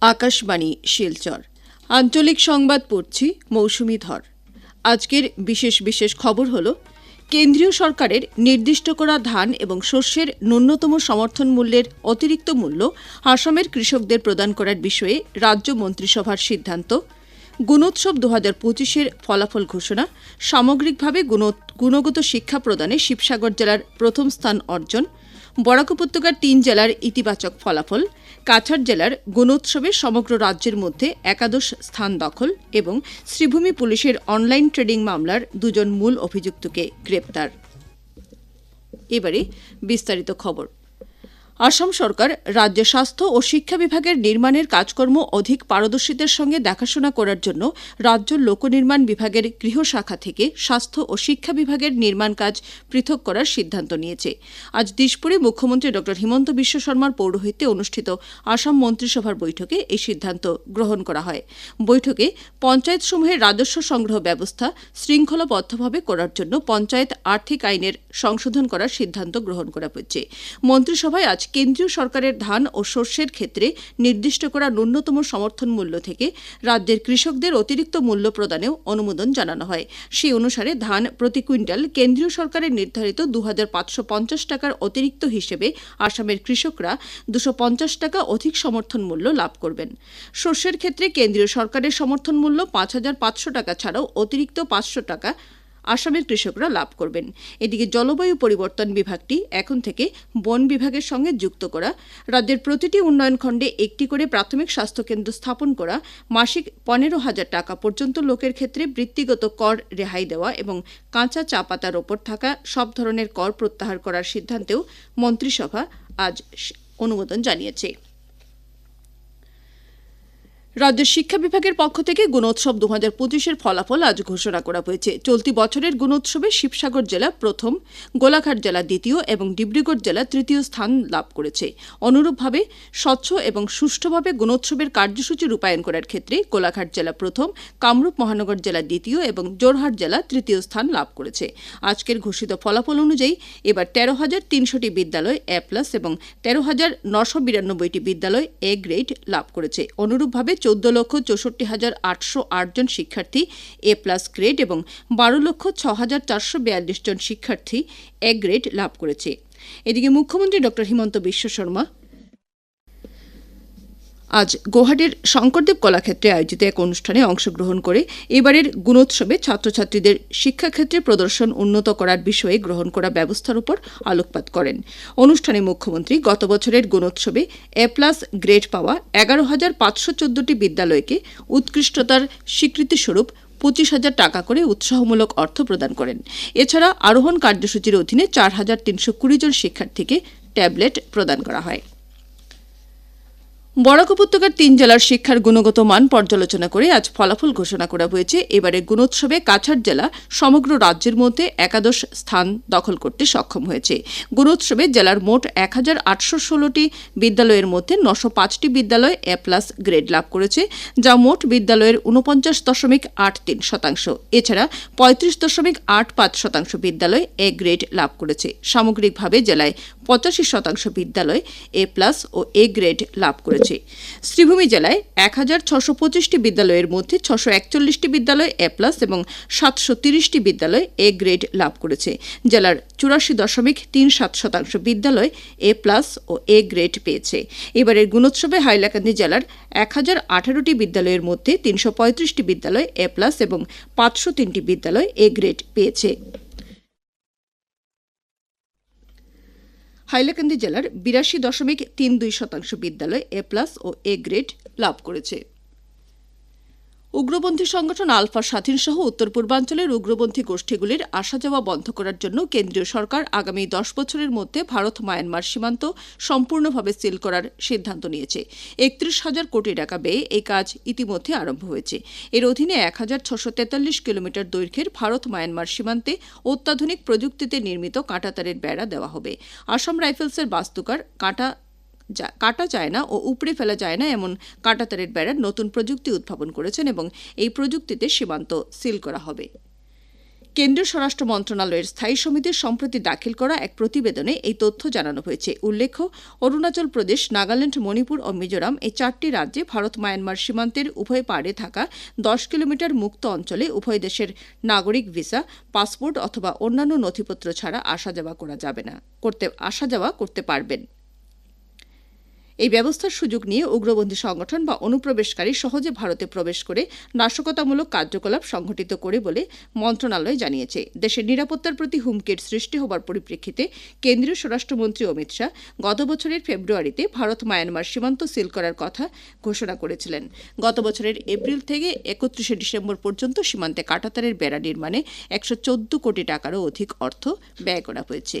আকাশবাণী, শিলচর। আঞ্চলিক সংবাদ পড়ছি মৌসুমি ধর। আজকের বিশেষ বিশেষ খবর হল, কেন্দ্রীয় সরকারের নির্দিষ্ট করা ধান এবং শস্যের ন্যূনতম সমর্থন মূল্যের অতিরিক্ত মূল্য আসামের কৃষকদের প্রদান করার বিষয়ে রাজ্য মন্ত্রিসভার সিদ্ধান্ত, গুণোৎসব দু হাজার পঁচিশের ফলাফল ঘোষণা, সামগ্রিকভাবে গুণগত শিক্ষা প্রদানে শিবসাগর জেলার প্রথম স্থান অর্জন বরাক উপত্যকার তিন জেলার ইতিবাচক ফলাফল, কাছাড় জেলার গুণোৎসবে সমগ্র রাজ্যের মধ্যে একাদশ স্থান দখল এবং শ্রীভূমি পুলিশের অনলাইন ট্রেডিং মামলার দুজন মূল অভিযুক্তকে গ্রেপ্তার। এবারে বিস্তারিত খবর। আসাম সরকার রাজ্য স্বাস্থ্য ও শিক্ষা বিভাগের নির্মাণের কাজকর্ম অধিক পারদর্শীদের সঙ্গে দেখাশোনা করার জন্য রাজ্য লোকনির্মাণ বিভাগের গৃহ শাখা থেকে স্বাস্থ্য ও শিক্ষা বিভাগের নির্মাণ কাজ পৃথক করার সিদ্ধান্ত নিয়েছে। আজ দিশপুরে মুখ্যমন্ত্রী ড. হিমন্ত বিশ্ব শর্মার পৌরোহিত্যে অনুষ্ঠিত আসাম মন্ত্রিসভার বৈঠকে এই সিদ্ধান্ত গ্রহণ করা হয়। বৈঠকে পঞ্চায়েত সমূহের রাজস্ব সংগ্রহ ব্যবস্থা শৃঙ্খলাবদ্ধভাবে করার জন্য পঞ্চায়েত আর্থিক আইনের সংশোধন করার সিদ্ধান্ত গ্রহণ করা হয়েছে। মন্ত্রিসভায় আজ কেন্দ্রীয় সরকারের ধান ও শস্যের ক্ষেত্রে নির্দিষ্ট করা ন্যূনতম সমর্থন মূল্য থেকে রাজ্যের কৃষকদের অতিরিক্ত মূল্য প্রদানেও অনুমোদন জানানো হয়। সেই অনুসারে ধান প্রতি কুইন্টাল কেন্দ্রীয় সরকারের নির্ধারিত দু হাজার পাঁচশো পঞ্চাশ টাকার অতিরিক্ত হিসেবে আসামের কৃষকরা দুশো টাকা অধিক সমর্থন মূল্য লাভ করবেন। শস্যের ক্ষেত্রে কেন্দ্রীয় সরকারের সমর্থন মূল্য পাঁচ হাজার পাঁচশো টাকা ছাড়াও অতিরিক্ত পাঁচশো টাকা আসামের কৃষকরা লাভ করবেন। এদিকে জলবায়ু পরিবর্তন বিভাগটি এখন থেকে বন বিভাগের সঙ্গে যুক্ত করা, রাজ্যের প্রতিটি উন্নয়ন খণ্ডে একটি করে প্রাথমিক স্বাস্থ্যকেন্দ্র স্থাপন করা, মাসিক পনেরো হাজার টাকা পর্যন্ত লোকের ক্ষেত্রে বৃত্তিগত কর রেহাই দেওয়া এবং কাঁচা চা পাতার ওপর থাকা সব ধরনের কর প্রত্যাহার করার সিদ্ধান্তেও মন্ত্রিসভা আজ অনুমোদন জানিয়েছে। রাজ্যের শিক্ষা বিভাগের পক্ষ থেকে গুণোৎসব দু হাজার পঁচিশের ফলাফল আজ ঘোষণা করা হয়েছে। চলতি বছরের গুণোৎসবে শিবসাগর জেলা প্রথম, গোলাঘাট জেলা দ্বিতীয় এবং ডিব্রুগড় জেলা তৃতীয় স্থান লাভ করেছে। অনুরূপভাবে স্বচ্ছ এবং সুষ্ঠুভাবে গুণোৎসবের কার্যসূচি রূপায়ণ করার ক্ষেত্রে গোলাঘাট জেলা প্রথম, কামরূপ মহানগর জেলা দ্বিতীয় এবং জোরহাট জেলা তৃতীয় স্থান লাভ করেছে। আজকের ঘোষিত ফলাফল অনুযায়ী এবার তেরো হাজার তিনশোটি বিদ্যালয় এ প্লাস এবং তেরো হাজার নশো বিরানব্বইটি বিদ্যালয় এ গ্রেড লাভ করেছে। অনুরূপভাবে চোদ্দ লক্ষ চৌষট্টি হাজার আটশো আটজন শিক্ষার্থী, এ প্লাস গ্রেড এবং বারো লক্ষ ছ হাজার চারশো বিয়াল্লিশ জন শিক্ষার্থী এ গ্রেড লাভ করেছে। এদিকে মুখ্যমন্ত্রী ডক্টর হিমন্ত বিশ্ব শর্মা আজ গুয়াহাটির শঙ্করদেব কলাক্ষেত্রে আয়োজিত এক অনুষ্ঠানে অংশগ্রহণ করে এবারের গুণোৎসবে ছাত্রছাত্রীদের শিক্ষাক্ষেত্রে প্রদর্শন উন্নত করার বিষয়ে গ্রহণ করা ব্যবস্থার উপর আলোকপাত করেন। অনুষ্ঠানে মুখ্যমন্ত্রী গত বছরের গুণোৎসবে এ প্লাস গ্রেড পাওয়া এগারো হাজার পাঁচশো চোদ্দটি বিদ্যালয়কে উৎকৃষ্টতার স্বীকৃতিস্বরূপ পঁচিশ হাজার টাকা করে উৎসাহমূলক অর্থ প্রদান করেন। এছাড়া আরোহণ কার্যসূচির অধীনে চার হাজার তিনশো কুড়ি জন শিক্ষার্থীকে ট্যাবলেট প্রদান করা হয়। বরাক উপত্যকার তিন জেলার শিক্ষার গুণগত মান পর্যালোচনা করে আজ ফলাফল ঘোষণা করা হয়েছে। এবারে গুণোৎসবে কাছাড় জেলা সমগ্র রাজ্যের মধ্যে একাদশ স্থান দখল করতে সক্ষম হয়েছে। গুণোৎসবে জেলার মোট এক হাজার আটশো ষোলোটি বিদ্যালয়ের মধ্যে নশো পাঁচটি বিদ্যালয় এ প্লাস গ্রেড লাভ করেছে, যা মোট বিদ্যালয়ের উনপঞ্চাশ দশমিক আট তিন শতাংশ। এছাড়া পঁয়ত্রিশ দশমিক আট পাঁচ শতাংশ বিদ্যালয় এ গ্রেড লাভ করেছে। সামগ্রিকভাবে জেলায় পঁচাশি শতাংশ বিদ্যালয় এ প্লাস ও এ গ্রেড লাভ করেছে। শ্রীভূমি জেলায় এক হাজার ছশো পঁচিশটি বিদ্যালয়ের মধ্যে ছশো একচল্লিশটি বিদ্যালয় এ প্লাস এবং সাতশো তিরিশটি বিদ্যালয় এ গ্রেড লাভ করেছে। জেলার চুরাশি দশমিক তিন সাত শতাংশ বিদ্যালয় এ প্লাস ও এ গ্রেড পেয়েছে। এবারের গুণোৎসবে হাইলাকান্দি জেলার এক হাজার আঠারোটি বিদ্যালয়ের মধ্যে তিনশো পঁয়ত্রিশটি বিদ্যালয় এ প্লাস এবং পাঁচশো তিনটি বিদ্যালয় এ গ্রেড পেয়েছে। হাইলাকান্দি জেলার বিরাশি দশমিক তিন দুই শতাংশ বিদ্যালয় এ প্লাস ও এ গ্রেড লাভ করেছে। উগ্রপন্থী সংগঠন আলফা স্বাধীন সহ উত্তর পূর্বাঞ্চলের উগ্রপন্থী গোষ্ঠীগুলির আসা যাওয়া বন্ধ করার জন্য কেন্দ্রীয় সরকার আগামী দশ বছরের মধ্যে ভারত মায়ানমার সীমান্ত সম্পূর্ণভাবে সিল করার সিদ্ধান্ত নিয়েছে। একত্রিশ হাজার কোটি টাকা ব্যয়ে এই কাজ ইতিমধ্যে আরম্ভ হয়েছে। এর অধীনে এক হাজার ছশো তেতাল্লিশ কিলোমিটার দৈর্ঘ্যের ভারত মায়ানমার সীমান্তে অত্যাধুনিক প্রযুক্তিতে নির্মিত কাঁটাতারের বেড়া দেওয়া হবে। আসাম রাইফেলসের বাস্তুকার কাঁটা কাটা যায় না ও উপড়ে ফেলা যায় না এমন কাঁটাতারের বেড়ার নতুন প্রযুক্তি উদ্ভাবন করেছেন এবং এই প্রযুক্তিতে সীমান্ত সিল করা হবে। কেন্দ্রীয় স্বরাষ্ট্র মন্ত্রণালয়ের স্থায়ী সমিতির সম্প্রতি দাখিল করা এক প্রতিবেদনে এই তথ্য জানানো হয়েছে। উল্লেখ্য, অরুণাচল প্রদেশ, নাগাল্যান্ড, মণিপুর ও মিজোরাম এই চারটি রাজ্যে ভারত, মায়ানমার সীমান্তের উভয় পাড়ে থাকা দশ কিলোমিটার মুক্ত অঞ্চলে উভয় দেশের নাগরিক ভিসা, পাসপোর্ট অথবা অন্যান্য নথিপত্র ছাড়া আসা যাওয়া করা যাবে না, করতে, আসা যাওয়া করতে পারবেন। এই ব্যবস্থার সুযোগ নিয়ে উগ্রপন্থী সংগঠন বা অনুপ্রবেশকারী সহজে ভারতে প্রবেশ করে নাশকতামূলক কার্যকলাপ সংঘটিত করে বলে মন্ত্রণালয় জানিয়েছে। দেশের নিরাপত্তার প্রতি হুমকির সৃষ্টি হবার পরিপ্রেক্ষিতে কেন্দ্রীয় স্বরাষ্ট্রমন্ত্রী অমিত শাহ গত বছরের ফেব্রুয়ারিতে ভারত মায়ানমার সীমান্ত সিল করার কথা ঘোষণা করেছিলেন। গত বছরের এপ্রিল থেকে একত্রিশে ডিসেম্বর পর্যন্ত সীমান্তে কাটাতারের বেড়া নির্মাণে একশো চৌদ্দ কোটি টাকারও অধিক অর্থ ব্যয় করা হয়েছে।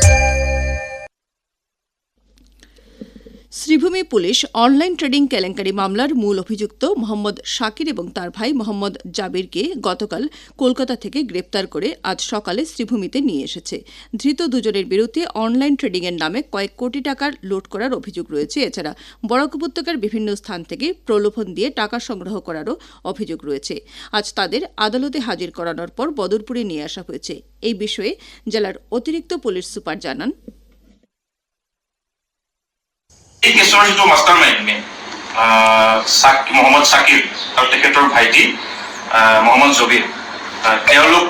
শ্রীভূমি পুলিশ অনলাইন ট্রেডিং কেলেঙ্কারি মামলার মূল অভিযুক্ত মোহাম্মদ শাকির এবং তার ভাই মোহাম্মদ জাবিরকে গতকাল কলকাতা থেকে গ্রেপ্তার করে আজ সকালে শ্রীভূমিতে নিয়ে এসেছে। ধৃত দুজনের বিরুদ্ধে অনলাইন ট্রেডিংয়ের নামে কয়েক কোটি টাকার লুট করার অভিযোগ রয়েছে। এছাড়া বরাক উপত্যকার বিভিন্ন স্থান থেকে প্রলোভন দিয়ে টাকা সংগ্রহ করারও অভিযোগ রয়েছে। আজ তাদের আদালতে হাজির করানোর পর বদরপুরে নিয়ে আসা হয়েছে। এই বিষয়ে জেলার অতিরিক্ত পুলিশ সুপার জানান এই কেছৰ যিটো মাষ্টাৰ মাইণ্ড মেইন মহম্মদ চাকিৰ আৰু তেখেতৰ ভাইটি মহম্মদ জবিৰ। তেওঁলোক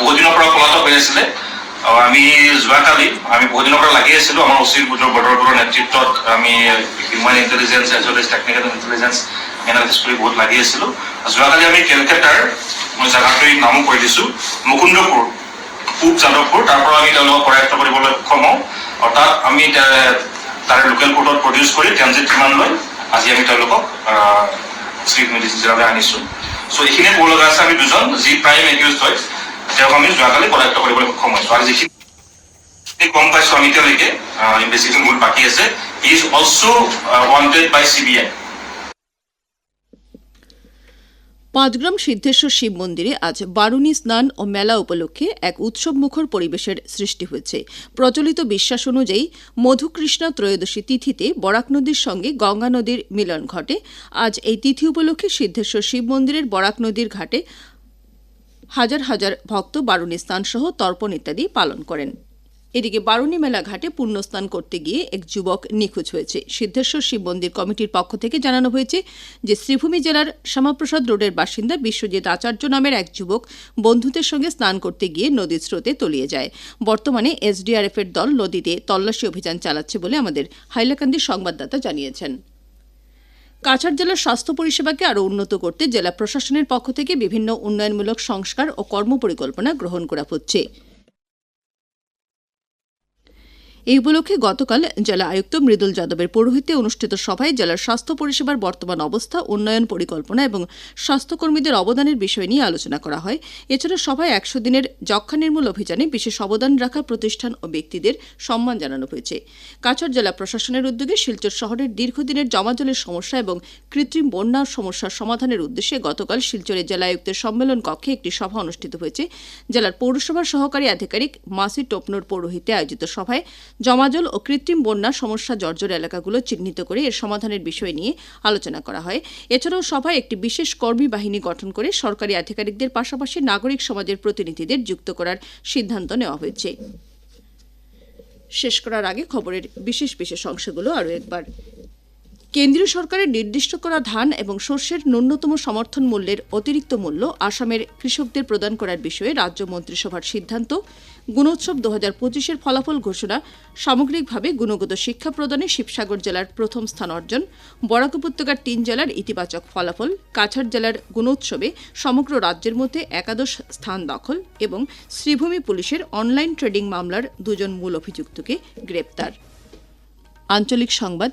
বহুদিনৰ পৰা পলাতক হৈ আছিলে। আমি যোৱাকালি, আমি বহুদিনৰ পৰা লাগি আছিলো। আমাৰ অচিত বুজৰ বদৰপুৰৰ নেতৃত্বত আমি human intelligence as well as technical intelligence analysis কৰি বহুত লাগি আছিলো। যোৱাকালি আমি কেলকাতাৰ মই জেগাটোৰ নামো কৈ দিছো, মুকুন্দপুৰ, পূব যাদৱপুৰ। তাৰ পৰা আমি তেওঁলোকক কৰায়ত্ব কৰিবলৈ সক্ষম হওঁ। আৰু তাত আমি তাৰে লোকেল কোৰ্টত প্ৰডিউচ কৰি ট্ৰেঞ্জিট ডিমাণ্ড লৈ আজি আমি তেওঁলোকক চিফ মেডিচিন হিচাপে আনিছোঁ। চ' এইখিনি ক'ব লগা আছে, আমি দুজন, যি প্ৰাইম একিউজ হয়, তেওঁক আমি যোৱাকালি কৰায়ত্ব কৰিবলৈ সক্ষম হৈছোঁ। আৰু যিখিনি গম পাইছোঁ আমি এতিয়ালৈকে ইনভেষ্টিগেশ্যন বহুত বাকী আছে। Is also' wanted by C B I Panchgram Siddheshwar Shiva মন্দিরে আজ বারুণী স্নান ও মেলা উপলক্ষে এক উৎসবমুখর পরিবেশের সৃষ্টি হয়েছে। প্রচলিত বিশ্বাস অনুযায়ী মধুকৃষ্ণা ত্রয়োদশী তিথিতে বরাক নদীর সঙ্গে গঙ্গা নদীর মিলন ঘটে। আজ এই তিথি উপলক্ষে সিদ্ধেশ্বর শিব মন্দিরের বরাক নদীর ঘাটে হাজার হাজার ভক্ত বারুণী স্নান সহ তর্পণ ইত্যাদি পালন করেন। এদিকে বারুণী মেলা ঘাটে পুণ্যস্নান করতে গিয়ে এক যুবক নিখোঁজ হয়েছে। সিদ্ধেশ্বর শিব মন্দির কমিটির পক্ষ থেকে জানানো হয়েছে যে শ্রীভূমি জেলার শ্যামাপ্রসাদ রোডের বাসিন্দা বিশ্বজিৎ আচার্য নামের এক যুবক বন্ধুদের সঙ্গে স্নান করতে গিয়ে নদীর স্রোতে তলিয়ে যায়। বর্তমানে এসডিআরএফ এর দল নদীতে তল্লাশি অভিযান চালাচ্ছে বলে আমাদের হাইলাকান্দির সংবাদদাতা জানিয়েছেন। কাছাড় জেলার স্বাস্থ্য পরিষেবাকে আরও উন্নত করতে জেলা প্রশাসনের পক্ষ থেকে বিভিন্ন উন্নয়নমূলক সংস্কার ও কর্মপরিকল্পনা গ্রহণ করা হচ্ছে। এই উপলক্ষে গতকাল জেলা আয়ুক্ত মৃদুল যাদবের পৌরোহিত্যে অনুষ্ঠিত সভায় জেলার স্বাস্থ্য পরিষেবার বর্তমান অবস্থা, উন্নয়ন পরিকল্পনা এবং স্বাস্থ্যকর্মীদের অবদানের বিষয় নিয়ে আলোচনা করা হয়। এছাড়া সভায় একশো দিনের যক্ষা নির্মূল অভিযানে বিশেষ অবদান রাখা প্রতিষ্ঠান ও ব্যক্তিদের সম্মান জানানো হয়েছে। কাছাড় জেলা প্রশাসনের উদ্যোগে শিলচর শহরের দীর্ঘদিনের জমাজলের সমস্যা এবং কৃত্রিম বন্যার সমস্যার সমাধানের উদ্দেশ্যে গতকাল শিলচরে জেলা আয়ুক্তের সম্মেলন কক্ষে একটি সভা অনুষ্ঠিত হয়েছে। জেলার পৌরসভার সহকারী আধিকারিক মাসি টোপনোর পৌরোহিত্যে আয়োজিত সভায় জমাজল ও কৃত্রিম বন্যা সমস্যা জর্জর এলাকাগুলো চিহ্নিত করে এর সমাধানের বিষয় নিয়ে আলোচনা করা হয়। এছাড়াও সভায় একটি বিশেষ কর্মী বাহিনী গঠন করে সরকারি আধিকারিকদের পাশাপাশি নাগরিক সমাজের প্রতিনিধিদের যুক্ত করার সিদ্ধান্ত নেওয়া হয়েছে। শেষ করার আগে খবরের বিশেষ বিশেষ অংশগুলো আরও একবার। কেন্দ্রীয় সরকারের নির্দিষ্ট করা ধান এবং শস্যের ন্যূনতম সমর্থন মূল্যের অতিরিক্ত মূল্য আসামের কৃষকদের প্রদান করার বিষয়ে রাজ্য মন্ত্রিসভার সিদ্ধান্ত। গুণোৎসব দু হাজার পঁচিশের ফলাফল ঘোষণা সামগ্রিকভাবে গুণগত শিক্ষা প্রদানে শিবসাগর জেলার প্রথম স্থান অর্জন, বরাক উপত্যকার তিন জেলার ইতিবাচক ফলাফল, কাছাড় জেলার গুণোৎসবে সমগ্র রাজ্যের মধ্যে একাদশ স্থান দখল এবং শ্রীভূমি পুলিশের অনলাইন ট্রেডিং মামলার দুজন মূল অভিযুক্তকে গ্রেপ্তার। আঞ্চলিক সংবাদ